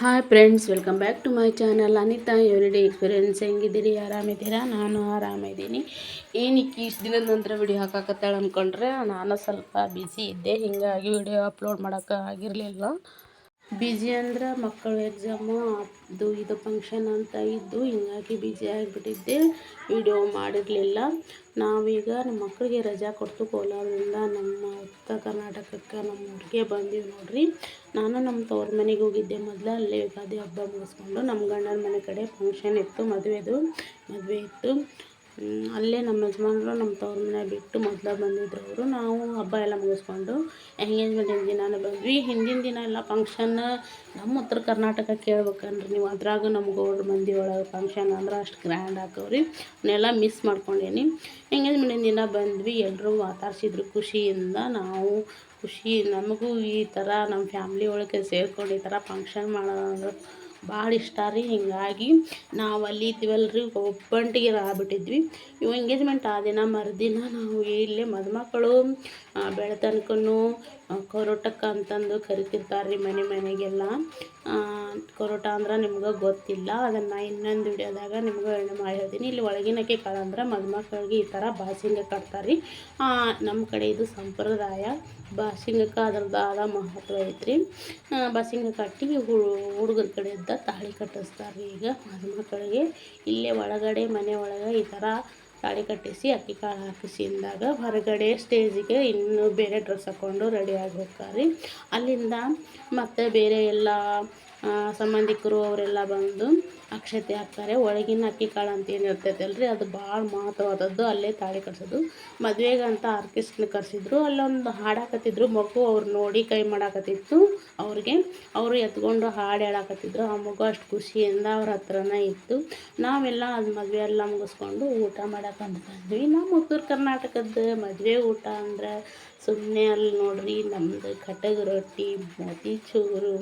Hi friends welcome back to my channel Anitha everyday experience ಹೆಂಗಿದ್ದೀರಿ? ಆರಾಮಿದ್ದೀರಾ? ನಾನು ಆರಾಮಿದ್ದೀನಿ. ಏನಕ್ಕೆ ಇಷ್ಟು ದಿನದ ನಂತರ ವಿಡಿಯೋ ಹಾಕಾಕತ್ತಾಳೆ ಅಂದ್ಕೊಂಡ್ರೆ ನಾನು ಸ್ವಲ್ಪ ಬ್ಯುಸಿ ಇದ್ದೆ. ಹೀಗಾಗಿ ವಿಡಿಯೋ ಅಪ್ಲೋಡ್ ಮಾಡೋಕ್ಕೆ ಆಗಿರಲಿಲ್ಲ. ಬ್ಯುಸಿ ಅಂದ್ರೆ ಮಕ್ಕಳು ಎಕ್ಸಾಮು ಅದು ಇದು ಫಂಕ್ಷನ್ ಅಂತ ಇದ್ದು ಹಿಂಗಾಗಿ ಬ್ಯುಸಿ ಆಗಿಬಿಟ್ಟಿದ್ದೆ. ವಿಡಿಯೋ ಮಾಡಿರಲಿಲ್ಲ. ನಾವೀಗ ನಮ್ಮ ಮಕ್ಕಳಿಗೆ ರಜಾ ಕೊಡ್ತು ಕೋಲಾರದಿಂದ. ನಮ್ಮ ಉತ್ತರ ಕರ್ನಾಟಕಕ್ಕೆ ನಮ್ಮ ಊರಿಗೆ ಬಂದೀವಿ ನೋಡ್ರಿ. ನಾನು ನಮ್ಮ ತವ್ರ ಮನೆಗೆ ಹೋಗಿದ್ದೆ ಮೊದಲು. ಅಲ್ಲೇ ಯುಗಾದಿ ಹಬ್ಬ ಮುಗಿಸ್ಕೊಂಡು ನಮ್ಮ ಗಂಡನ ಮನೆ ಕಡೆ ಫಂಕ್ಷನ್ ಇತ್ತು, ಮದುವೆದು. ಮದುವೆ ಇತ್ತು. ಅಲ್ಲೇ ನಮ್ಮ ಯಜಮಾನರು ನಮ್ಮ ತವ್ರ ಮನೆ ಬಿಟ್ಟು ಮೊದಲು ಬಂದಿದ್ರು ಅವರು. ನಾವು ಹಬ್ಬ ಎಲ್ಲ ಮುಗಿಸ್ಕೊಂಡು ಎಂಗೇಜ್ಮೆಂಟಿನ ದಿನಾನೇ ಬಂದ್ವಿ. ಹಿಂದಿನ ದಿನ ಎಲ್ಲ ಫಂಕ್ಷನ್ ನಮ್ಮ ಉತ್ತರ ಕರ್ನಾಟಕ ಕೇಳ್ಬೇಕನ್ರಿ ನೀವು ಅದ್ರಾಗ ನಮ್ಮ ಗೌಡ್ರ ಮಂದಿ ಒಳಗೆ ಫಂಕ್ಷನ್ ಅಂದ್ರೆ ಅಷ್ಟು ಗ್ರ್ಯಾಂಡ್ ಹಾಕವ್ರಿ. ಅವನ್ನೆಲ್ಲ ಮಿಸ್ ಮಾಡ್ಕೊಂಡೇನಿ. ಎಂಗೇಜ್ಮೆಂಟಿನ ದಿನ ಬಂದ್ವಿ. ಎಲ್ಲರೂ ಮಾತಾಡ್ಸಿದ್ರು ಖುಷಿಯಿಂದ. ನಾವು ಖುಷಿ ನಮಗೂ ಈ ಥರ ನಮ್ಮ ಫ್ಯಾಮ್ಲಿ ಒಳಗೆ ಸೇರ್ಕೊಂಡು ಈ ಥರ ಫಂಕ್ಷನ್ ಮಾಡೋದು ಭಾಳ ಇಷ್ಟ ರೀ. ಹೀಗಾಗಿ ನಾವು ಅಲ್ಲಿ ಇದ್ದೀವಲ್ಲ ರೀ ಒಬ್ಬಂಟಿಗೆ ಆಗ್ಬಿಟ್ಟಿದ್ವಿ ಇವು ಎಂಗೇಜ್ಮೆಂಟ್ ಆ ದಿನ ಮರುದಿನ ನಾವು ಇಲ್ಲೇ ಮದುಮಕ್ಕಳು ಬೆಳೆತನಕನೂ ಕೊರೋಟಕ್ಕ ಅಂತಂದು ಕರಿತಿರ್ತಾರೆ ರೀ ಮನೆ ಮನೆಗೆಲ್ಲ. ಕೊರೋಟ ಅಂದ್ರೆ ನಿಮ್ಗೆ ಗೊತ್ತಿಲ್ಲ. ಅದನ್ನು ಇನ್ನೊಂದು ವಿಡಿಯೋದಾಗ ನಿಮ್ಗೆ ವರ್ಣೆ ಮಾಡಿ ಹೇಳ್ತೀನಿ. ಇಲ್ಲಿ ಒಳಗಿನಕ್ಕೆ ಕಾಲ ಅಂದ್ರೆ ಮದುಮಕ್ಕಳಿಗೆ ಈ ಥರ ಬಾಸಿಂಗ ಕಟ್ತಾರೆ ರೀ ನಮ್ಮ ಕಡೆ ಇದು ಸಂಪ್ರದಾಯ. ಬಾಸಿಂಗಕ್ಕೆ ಅದ್ರದ್ದಾದ ಮಹತ್ವ ಐತ್ರಿ. ಬಾಸಿಂಗ ಕಟ್ಟಿ ಹುಡುಗರ ಕಡೆಯಿಂದ ತಾಳಿ ಕಟ್ಟಿಸ್ತಾರೆ ಈಗ ಮದುಮಕ್ಕಳಿಗೆ. ಇಲ್ಲೇ ಒಳಗಡೆ, ಮನೆ ಒಳಗೆ ಈ ಥರ ತಾಳಿ ಕಟ್ಟಿಸಿ ಅಕ್ಕಿ ಕಾಳು ಹಾಕಿಸಿಂದಾಗ ಹೊರಗಡೆ ಸ್ಟೇಜಿಗೆ ಇನ್ನೂ ಬೇರೆ ಡ್ರೆಸ್ ಹಾಕ್ಕೊಂಡು ರೆಡಿ ಹೋಗ್ತಾರೆ. ಅಲ್ಲಿಂದ ಮತ್ತು ಬೇರೆ ಎಲ್ಲ ಸಂಬಂಧಿಕರು ಅವರೆಲ್ಲ ಬಂದು ಅಕ್ಷತೆ ಹಾಕ್ತಾರೆ. ಒಳಗಿನ ಅಕ್ಕಿ ಕಾಳು ಅಂತ ಏನು ಇರ್ತೈತಲ್ಲ ರೀ ಅದು ಭಾಳ ಮಹತ್ವವಾದದ್ದು. ಅಲ್ಲೇ ತಾಳಿ ಕಟ್ಸೋದು. ಮದುವೆಗೆ ಅಂತ ಆರ್ಕೆಸ್ಟ್ನ ಕರೆಸಿದ್ರು. ಅಲ್ಲೊಂದು ಹಾಡಾಕತ್ತಿದ್ರು ಮಗು ಅವ್ರು ನೋಡಿ ಕೈ ಮಾಡಾಕತ್ತಿತ್ತು ಅವ್ರಿಗೆ. ಅವರು ಎತ್ಕೊಂಡು ಹಾಡು ಹೇಳಾಕತ್ತಿದ್ರು. ಆ ಮಗು ಅಷ್ಟು ಖುಷಿಯಿಂದ ಅವ್ರ ಹತ್ರನೇ ಇತ್ತು. ನಾವೆಲ್ಲ ಅದು ಮದುವೆ ಎಲ್ಲ ಮುಗಿಸ್ಕೊಂಡು ಊಟ ಮಾಡಕ್ಕೆ ಅಂತ ನಮ್ಮ ಉತ್ತರ ಕರ್ನಾಟಕದ ಮದುವೆ ಊಟ ಅಂದ್ರೆ ಸುಮ್ಮನೆ ಅಲ್ಲಿ ನೋಡ್ರಿ. ನಮ್ಮದು ಕಟಗ ರೊಟ್ಟಿ ಮೋತಿಚೂರು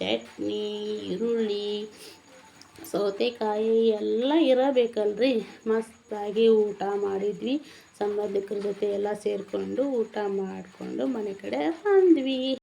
ಚಟ್ನಿ, ಈರುಳ್ಳಿ, ಸೌತೆಕಾಯಿ ಎಲ್ಲ ಇರಬೇಕಲ್ರಿ. ಮಸ್ತಾಗಿ ಊಟ ಮಾಡಿದ್ವಿ. ಸಂಬಂಧಿಕರ ಜೊತೆ ಎಲ್ಲ ಸೇರಿಕೊಂಡು ಊಟ ಮಾಡಿಕೊಂಡು ಮನೆ ಕಡೆ ಬಂದ್ವಿ.